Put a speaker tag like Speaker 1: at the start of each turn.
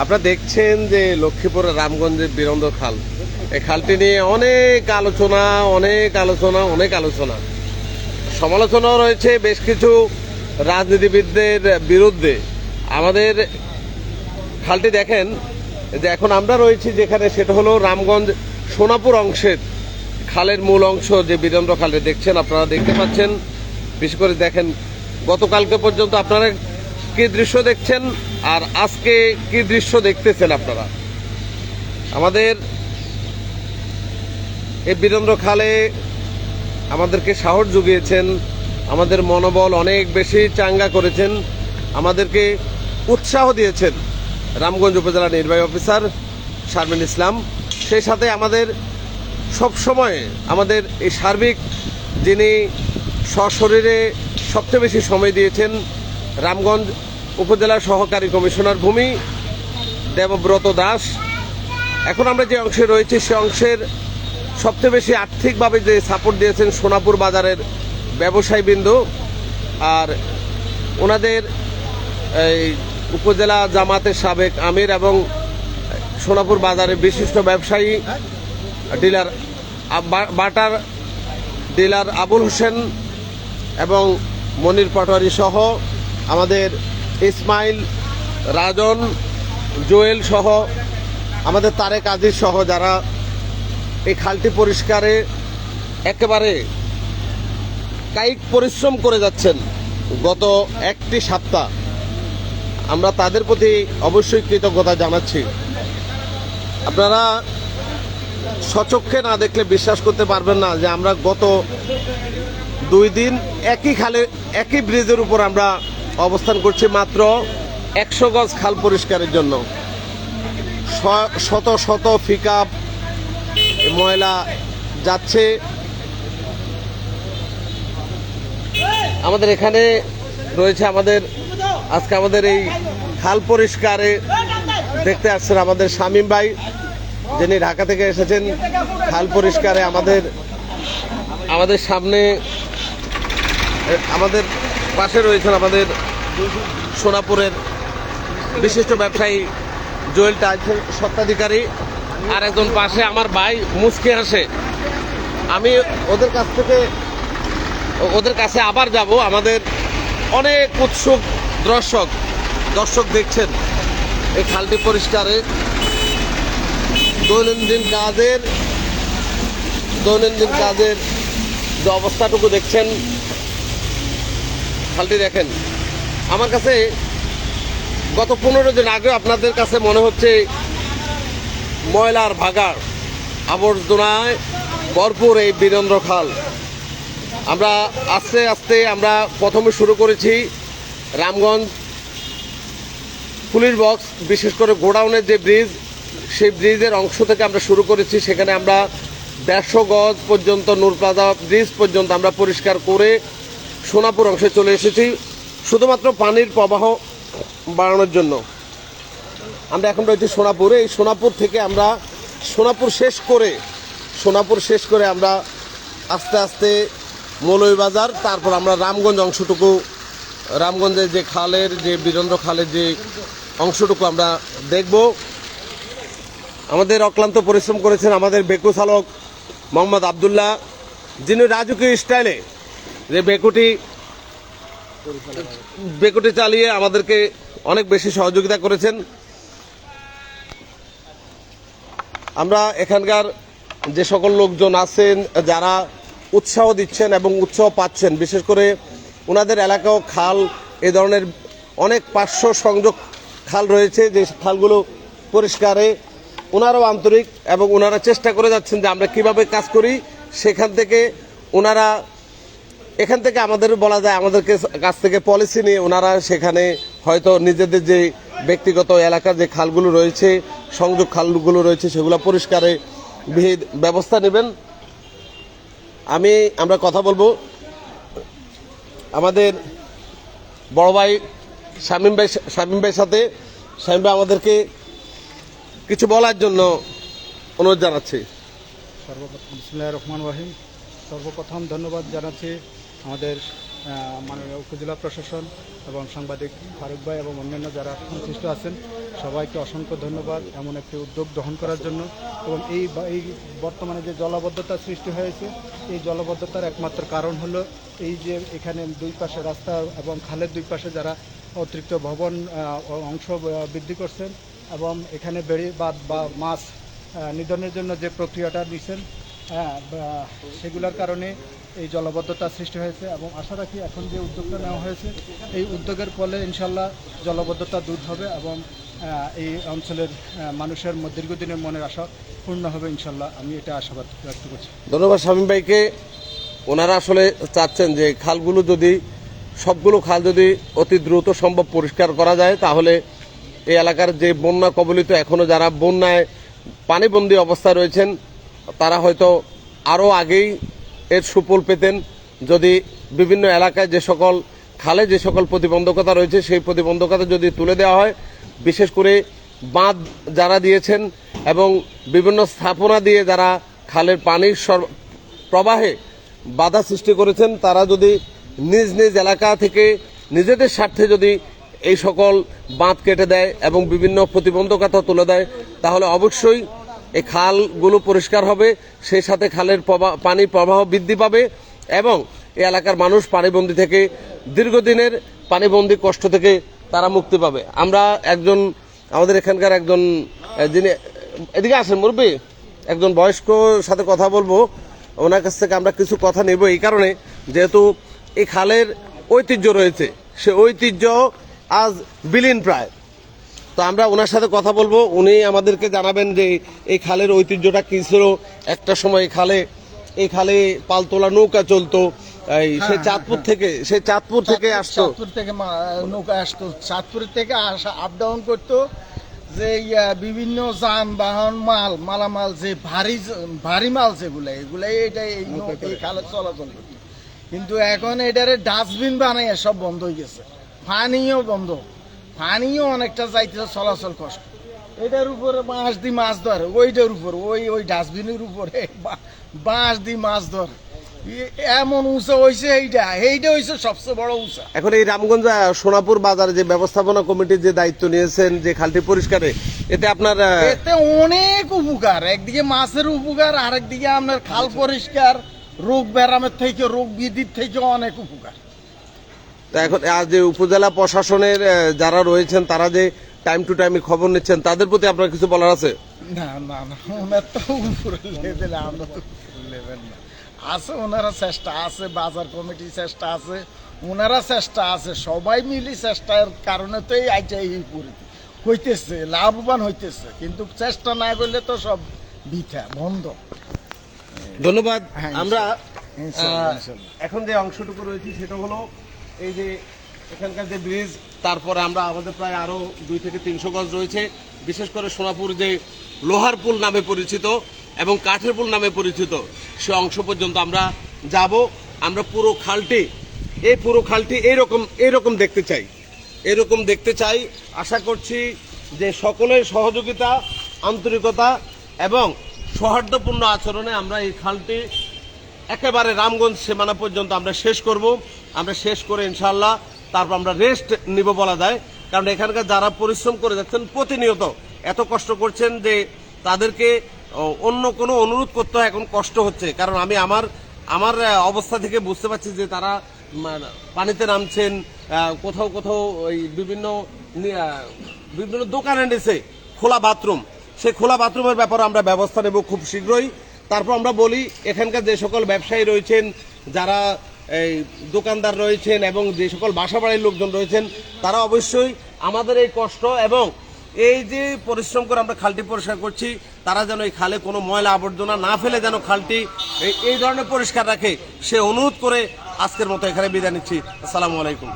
Speaker 1: আপনারা দেখছেন যে লক্ষ্মীপুরের রামগঞ্জের বীরন্দ খাল। এই খালটি নিয়ে অনেক আলোচনা অনেক আলোচনা অনেক আলোচনা। সমালোচনাও রয়েছে বেশ কিছু রাজনীতিবিদদের বিরুদ্ধে। আমাদের খালটি দেখেন যে এখন আমরা রয়েছি যেখানে, সেটা হলো রামগঞ্জ সোনাপুর অংশের খালের মূল অংশ যে বীরেন্দ্র খালে দেখছেন, আপনারা দেখতে পাচ্ছেন, বিশেষ করে দেখেন, গতকালকে পর্যন্ত আপনারা কি দৃশ্য দেখছেন আর আজকে কি দৃশ্য দেখতেছেন আপনারা? আমাদের এই বীরেন্দ্র খালে আমাদেরকে সাহস জুগিয়েছেন, আমাদের মনোবল অনেক বেশি চাঙ্গা করেছেন, আমাদেরকে উৎসাহ দিয়েছেন রামগঞ্জ উপজেলা নির্বাহী অফিসার শারমিন ইসলাম। সেই সাথে আমাদের সব সময় আমাদের এই সার্বিক যিনি সশরীরে সবচেয়ে বেশি সময় দিয়েছেন রামগঞ্জ উপজেলার সহকারী কমিশনার ভূমি দেবব্রত দাস। এখন আমরা যে অংশে রয়েছি, সে অংশের সবচেয়ে বেশি আর্থিকভাবে যে সাপোর্ট দিয়েছেন সোনাপুর বাজারের ব্যবসায়ী বিন্দু আর ওনাদের এই উপজেলা জামাতের সাবেক আমির এবং সোনাপুর বাজারের বিশিষ্ট ব্যবসায়ী dealer butter dealer Abul Hossain এবং মনির পাটোয়ারি সহ আমাদের ইসমাইল, রাজন, জোয়েল সহ আমাদের তারেক আজিজ সহ যারা এই খালটি পরিষ্কারে একেবারে কায়িক পরিশ্রম করে যাচ্ছেন গত একটি সপ্তাহ, আমরা তাদের প্রতি অবশ্যই কৃতজ্ঞতা জানাচ্ছি। আপনারা সচক্ষে না দেখলে বিশ্বাস করতে পারবেন না যে আমরা গত দুই দিন একই খালে, একই ব্রিজের উপর আমরা অবস্থান করছি মাত্র একশো গজ খাল পরিষ্কারের জন্য। শত শত পিকআপ ময়লা যাচ্ছে। আমাদের এখানে রয়েছে আমাদের, আজকে আমাদের এই খাল পরিষ্কারে দেখতে আসছেন আমাদের শামীম ভাই, যিনি ঢাকা থেকে এসেছেন খাল পরিষ্কারে আমাদের আমাদের সামনে আমাদের পাশে রয়েছেন আমাদের সোনাপুরের বিশিষ্ট ব্যবসায়ী জোয়েল টাইসেল সত্ত্বাধিকারী আর একজন পাশে আমার ভাই মুসকে আসে আমি ওদের কাছ থেকে, ওদের কাছে আবার যাব। আমাদের অনেক উৎসুক দর্শক দর্শক দেখছেন এই খালটি পরিষ্কারে। দৈনন্দিন কাজের দৈনন্দিন কাজের যে অবস্থাটুকু দেখছেন, খালটি দেখেন। আমার কাছে গত পনেরো দিন আগে আপনাদের কাছে মনে হচ্ছে ময়লার ভাগাড়, আবর্জনায় ভরপুর এই বীরেন্দ্র খাল। আমরা আস্তে আস্তে আমরা প্রথমে শুরু করেছি রামগঞ্জ পুলিশ বক্স, বিশেষ করে গোডাউনের যে ব্রিজ, সেই ব্রিজের অংশ থেকে আমরা শুরু করেছি। সেখানে আমরা দেড়শো গজ পর্যন্ত নূর প্লাজা ব্রিজ পর্যন্ত আমরা পরিষ্কার করে সোনাপুর অংশে চলে এসেছি। শুধুমাত্র পানির প্রবাহ বাড়ানোর জন্য। আমরা এখন রয়েছি সোনাপুরে। এই সোনাপুর থেকে আমরা সোনাপুর শেষ করে, সোনাপুর শেষ করে আমরা আস্তে আস্তে মৌলভীবাজার, তারপর আমরা রামগঞ্জ অংশটুকু রামগঞ্জের যে খালের, যে বীরেন্দ্র খালের যে অংশটুকু আমরা দেখব। আমাদের অক্লান্ত পরিশ্রম করেছেন আমাদের বেকু চালক মোহাম্মদ আবদুল্লাহ, যিনি রাজকীয় স্টাইলে যে বেকুটি বেকুটি চালিয়ে আমাদেরকে অনেক বেশি সহযোগিতা করেছেন। আমরা এখানকার যে সকল লোকজন আছেন, যারা উৎসাহ দিচ্ছেন এবং উৎসাহ পাচ্ছেন, বিশেষ করে ওনাদের এলাকাও খাল, এ ধরনের অনেক পার্শ্ব সংযোগ খাল রয়েছে, যে খালগুলো পরিষ্কারে ওনারাও আন্তরিক এবং ওনারা চেষ্টা করে যাচ্ছেন যে আমরা কীভাবে কাজ করি। সেখান থেকে ওনারা এখান থেকে আমাদের বলা যায়, আমাদেরকে কাছ থেকে পলিসি নিয়ে ওনারা সেখানে হয়তো নিজেদের যে ব্যক্তিগত এলাকার যে খালগুলো রয়েছে, সংযোগ খালগুলো রয়েছে, সেগুলো পরিষ্কারে ব্যবস্থা নেবেন। আমি, আমরা কথা বলব। আমাদের বড় ভাই শামীম ভাই, শামীম ভাইয়ের সাথে। শামীম ভাই আমাদেরকে কিছু বলার জন্য অনুরোধ জানাচ্ছি।
Speaker 2: সর্বপ্রথম রহমান রাহিম। সর্বপ্রথম ধন্যবাদ জানাচ্ছি আমাদের মাননীয় উপজেলা প্রশাসন এবং সাংবাদিক ফারুক ভাই এবং অন্যান্য যারা সংশ্লিষ্ট আছেন, সবাইকে অসংখ্য ধন্যবাদ এমন একটি উদ্যোগ গ্রহণ করার জন্য। এবং এই এই বর্তমানে যে জলাবদ্ধতা সৃষ্টি হয়েছে, এই জলাবদ্ধতার একমাত্র কারণ হলো এই যে এখানে দুই পাশে রাস্তা এবং খালের দুই পাশে যারা অতিরিক্ত ভবন অংশ বৃদ্ধি করছেন এবং এখানে বেড়ে বা মাছ নিধনের জন্য যে প্রক্রিয়াটা নিছেন হ্যাঁ সেগুলোর কারণে এই জলবদ্ধতা সৃষ্টি হয়েছে এবং আশা রাখি এখন যে উদ্যোগটা নেওয়া হয়েছে, এই উদ্যোগের ফলে ইনশাল্লাহ জলবদ্ধতা দূর হবে এবং এই অঞ্চলের মানুষের দীর্ঘদিনের মনের আশা পূর্ণ হবে ইনশাল্লাহ। আমি এটা আশাবাদ ব্যক্ত করছি।
Speaker 1: ধন্যবাদ স্বামী ভাইকে। ওনারা আসলে চাচ্ছেন যে খালগুলো যদি, সবগুলো খাল যদি অতি দ্রুত সম্ভব পরিষ্কার করা যায়, তাহলে এই এলাকার যে বন্যা কবলিত এখনও যারা বন্যায় পানিবন্দী অবস্থায় রয়েছেন তারা হয়তো আরও আগেই এর সুফল পেতেন। যদি বিভিন্ন এলাকায় যে সকল খালে যে সকল প্রতিবন্ধকতা রয়েছে, সেই প্রতিবন্ধকতা যদি তুলে দেওয়া হয়, বিশেষ করে বাঁধ যারা দিয়েছেন এবং বিভিন্ন স্থাপনা দিয়ে যারা খালের পানির প্রবাহে বাধা সৃষ্টি করেছেন, তারা যদি নিজ নিজ এলাকা থেকে নিজেদের স্বার্থে যদি এই সকল বাঁধ কেটে দেয় এবং বিভিন্ন প্রতিবন্ধকতা তুলে দেয়, তাহলে অবশ্যই এই খালগুলো পরিষ্কার হবে, সেই সাথে খালের প্রবা- পানি প্রবাহ বৃদ্ধি পাবে এবং এই এলাকার মানুষ পানিবন্দী থেকে দীর্ঘদিনের পানিবন্দী কষ্ট থেকে তারা মুক্তি পাবে। আমরা একজন, আমাদের এখানকার একজন যিনি, এদিকে আসেন মুরব্বী, একজন বয়স্ক সাথে কথা বলব, ওনার কাছ থেকে আমরা কিছু কথা নেব এই কারণে, যেহেতু এই খালের ঐতিহ্য রয়েছে, সে ঐতিহ্য আজ বিলীন প্রায়। তো আমরা ওনার সাথে কথা বলব। উনি আমাদেরকে জানাবেন যে এই খালের ঐতিহ্যটা কি ছিল। একটা সময় এই খালে এই খালে পালতোলা নৌকা চলতো। এই সে চাঁদপুর থেকে সে চাঁদপুর থেকে আসতো।
Speaker 3: চাঁদপুর থেকে নৌকা আসতো। চাঁদপুর থেকে আসা আপ ডাউন করতো যে বিভিন্ন যানবাহন মাল মালামাল যে ভারী ভারী মাল যেগুলো এগুলো এটা এই খালে চলাচল করতো। কিন্তু এখন এটারে ডাস্টবিন বানাইয়া সব বন্ধ হয়ে গেছে। পানিও বন্ধ। পানিও অনেকটা যাইতে চলাচল কষ্ট। এটার উপরে বাঁশ দিয়ে মাছ ধরে ওইটার উপর ওই ওই ডাস্টবিনের উপরে বাঁশ দিয়ে মাছ ধরে। এমন উঁচা হয়েছে এইটা এইটা হয়েছে সবচেয়ে বড় উঁচা।
Speaker 1: এখন এই রামগঞ্জ সোনাপুর বাজারে যে ব্যবস্থাপনা কমিটির যে দায়িত্ব নিয়েছেন যে খালটি পরিষ্কারে এতে আপনার
Speaker 3: এতে অনেক উপকার একদিকে মাছের উপকার আরেকদিকে আপনার খাল পরিষ্কার রোগ ব্যারামের থেকে রোগ বিধির থেকে অনেক উপকার।
Speaker 1: তা এখন আজ যে উপজেলা প্রশাসনের যারা রয়েছেন তারা যে টাইম টু টাইমে খবর নিচ্ছেন তাদের প্রতি আপনার কিছু বলার আছে?
Speaker 3: না না না ওনার তো উপরে লেভেল আমরা তো লেভেল না। আছে ওনারা চেষ্টা আছে বাজার কমিটির চেষ্টা আছে ওনারা চেষ্টা আছে সবাই মিলি চেষ্টার কারণে তো এই আইটা এই পরিস্থিতি হইতেছে লাভবান হইতেছে কিন্তু চেষ্টা না করলে তো সব বৃথা বন্ধ।
Speaker 1: ধন্যবাদ।
Speaker 3: হ্যাঁ,
Speaker 1: আমরা এখন যে অংশটুকু রয়েছে সেটা হলো এই যে এখানকার যে ব্রিজ, তারপরে আমরা আমাদের প্রায় আরও দুই থেকে তিনশো গজ রয়েছে। বিশেষ করে সোনাপুর যে লোহার পুল নামে পরিচিত এবং কাঠের পুল নামে পরিচিত, সে অংশ পর্যন্ত আমরা যাব। আমরা পুরো খালটি, এই পুরো খালটি এইরকম এইরকম দেখতে চাই। এরকম দেখতে চাই। আশা করছি যে সকলের সহযোগিতা, আন্তরিকতা এবং সৌহার্দ্যপূর্ণ আচরণে আমরা এই খালটি একেবারে রামগঞ্জ সীমানা পর্যন্ত আমরা শেষ করব। আমরা শেষ করে ইনশাল্লাহ তারপর আমরা রেস্ট নিব বলা যায়। কারণ এখানকার যারা পরিশ্রম করে যাচ্ছেন প্রতিনিয়ত এত কষ্ট করছেন যে তাদেরকে অন্য কোনো অনুরোধ করতে হয় এখন কষ্ট হচ্ছে। কারণ আমি আমার আমার অবস্থা থেকে বুঝতে পারছি যে তারা পানিতে নামছেন কোথাও কোথাও ওই বিভিন্ন বিভিন্ন দোকানে নিচে খোলা বাথরুম। সেই খোলা বাথরুমের ব্যাপারে আমরা ব্যবস্থা নেব খুব শীঘ্রই। তারপর আমরা বলি, এখানকার যে সকল ব্যবসায়ী রয়েছেন, যারা এই দোকানদার রয়েছেন এবং যে সকল বাসা বাড়ির লোকজন রয়েছেন, তারা অবশ্যই আমাদের এই কষ্ট এবং এই যে পরিশ্রম করে আমরা খালটি পরিষ্কার করছি, তারা যেন এই খালে কোনো ময়লা আবর্জনা না ফেলে যেন খালটি এই- ধরনের পরিষ্কার রাখে, সে অনুরোধ করে আজকের মতো এখানে বিদায় নিচ্ছি। আসসালামু আলাইকুম।